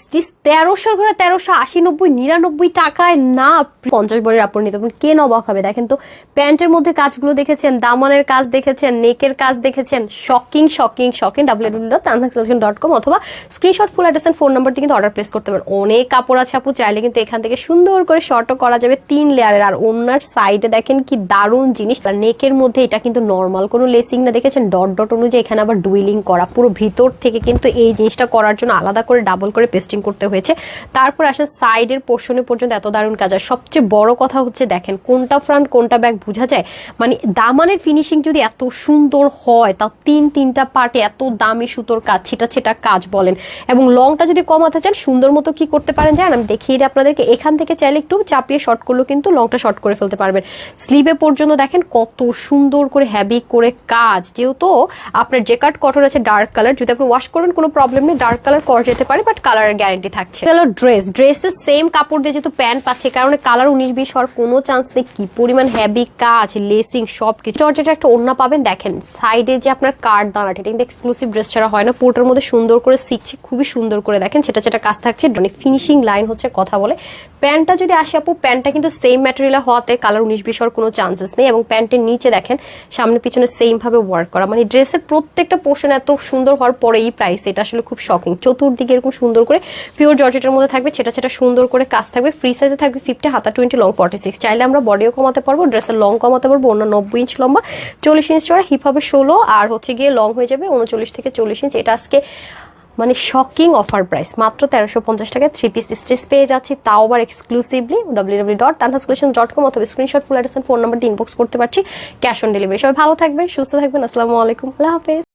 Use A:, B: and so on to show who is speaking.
A: Stitch তেরোশো ঘরে তেরোশো আশি নব্বই নিরানব্বই টাকায় না পঞ্চাশ বরের আপনি নিতে পারবেন কে নবাক হবে? দেখেন তো, প্যান্টের মধ্যে কাজগুলো দেখেছেন, দামনের কাজ দেখেছেন, নেকের কাজ দেখেছেন, shocking shocking shocking W W dot com অথবা স্ক্রিনশট ফুল অ্যাড্রেস ফোন নাম্বারটি কিন্তু অর্ডার প্লেস করতে পারেন। অনেক কাপড় আছে আপু, চাইলে কিন্তু এখান থেকে সুন্দর করে শর্টও করা যাবে তিন লেয়ারের আর ওনার সাইডে দেখেন কি দারুণ জিনিস। আর নেকের মধ্যে এটা কিন্তু নর্মাল কোনো লেসিং না, দেখেছেন? ডট ডট অনুযায়ী এখানে আবার ডুইলিং করা। পুরো ভিতর থেকে কিন্তু এই জিনিসটা করার জন্য আলাদা করে ডাবল করে পেস্টিং করতে হয়েছে। তারপর আসে সাইডের পোর্শনে পর্যন্ত এত দারুণ কাজ। আর সবচেয়ে বড় কথা হচ্ছে, দেখেন কোনটা ফ্রন্ট কোনটা ব্যাক বোঝা যায়? মানে দামানের ফিনিশিং যদি এত সুন্দর হয়, তাও তিন, তিনটা পার্টে এত দামি সুতোর কাজ, ছিটা ছিটা কাজ বলেন। এবং লংটা যদি কমাতে চান, সুন্দর মতো কি করতে পারেন জানেন? আমি দেখিয়ে দিই আপনাদেরকে। এখান থেকে চাইলে একটু চাপিয়ে শর্ট করলেও কিন্তু লংটা শর্ট করে ফেলতে পারবেন। স্লিভে পর্যন্ত দেখেন কত সুন্দর করে হ্যাভি করে কাজ। যেহেতু আপনার যে জেকার্ড কটন আছে ডার্ক কালার যদি আপনি ওয়াশ করবেন কোনো প্রবলেম নেই। ডার্ক কালার করা যেতে পারে বাট কালারের গ্যারেন্টি থাকছে। হলো ড্রেস। ড্রেসের সেম কাপড় দিয়ে যেহেতু প্যান্ট পাচ্ছে কারণ কালার উনিশ বিশ হওয়ার কোনো চান্স নেই। কি পরিমাণ হ্যাভি কাজ লেসিং সব কিছু জর্জেটা একটা ওড়না পাবেন, দেখেন সাইডে যে আপনার কার্ড দাঁড়াটা এটা কিন্তু এক্সক্লুসিভ ড্রেস ছাড়া হয় না। পুরোটার মধ্যে সুন্দর করে শিখছে খুবই সুন্দর করে দেখেন, সেটা সেটা কাজ থাকছে মানে ফিনিশিং লাইন হচ্ছে কথা বলে। প্যান্টটা যদি আসে আপু প্যান্টটা কিন্তু সেম ম্যাটেরিয়াল হওয়াতে কালার উনিশ বিশ হওয়ার কোনো চান্সেস নেই। এবং প্যান্টের নিচে দেখেন, সামনে পিছনে সেম ভাবে ওয়ার্ক করা। মানে ড্রেসের প্রত্যেকটা পোর্শন এত সুন্দর হওয়ার পরে এই প্রাইস এটা আসলে খুব শকিং চতুর্দিকে এরকম সুন্দর করে পিওর জর্জেটের মধ্যে থাকবে সেটা সেটা সুন্দর করে কাজ থাকবে ফ্রি সাইজে থাকবে ফিফটি হাতা টোয়েন্টি লং ফর্টি সিক্স চাইলে আমরা বডিও কমাতে পারব ড্রেসের লং কমাতে পারব, অন্য নব্বই ইঞ্চ লম্বা, চল্লিশ ইঞ্চ চড়া হিপ হবে ষোলো, আর হচ্ছে গিয়ে লং হয়ে যাবে উনচল্লিশ থেকে চল্লিশ ইঞ্চ এটা আজকে মানে শকিং অফার প্রাইস মাত্র তেরোশো পঞ্চাশ টাকায় থ্রি পিস স্ট্রেস পেয়ে যাচ্ছি, তাও আবার exclusively W W dot Tanhas dot com অথবা স্ক্রিনশট ফুল অ্যাড্রেস ফোন নাম্বারটি ইনবক্স করতে পারছি। ক্যাশ অন ডেলিভারি সবাই ভালো থাকবেন, সুস্থ থাকবেন, আসসালামু আলাইকুম, আল্লাহ হাফেজ।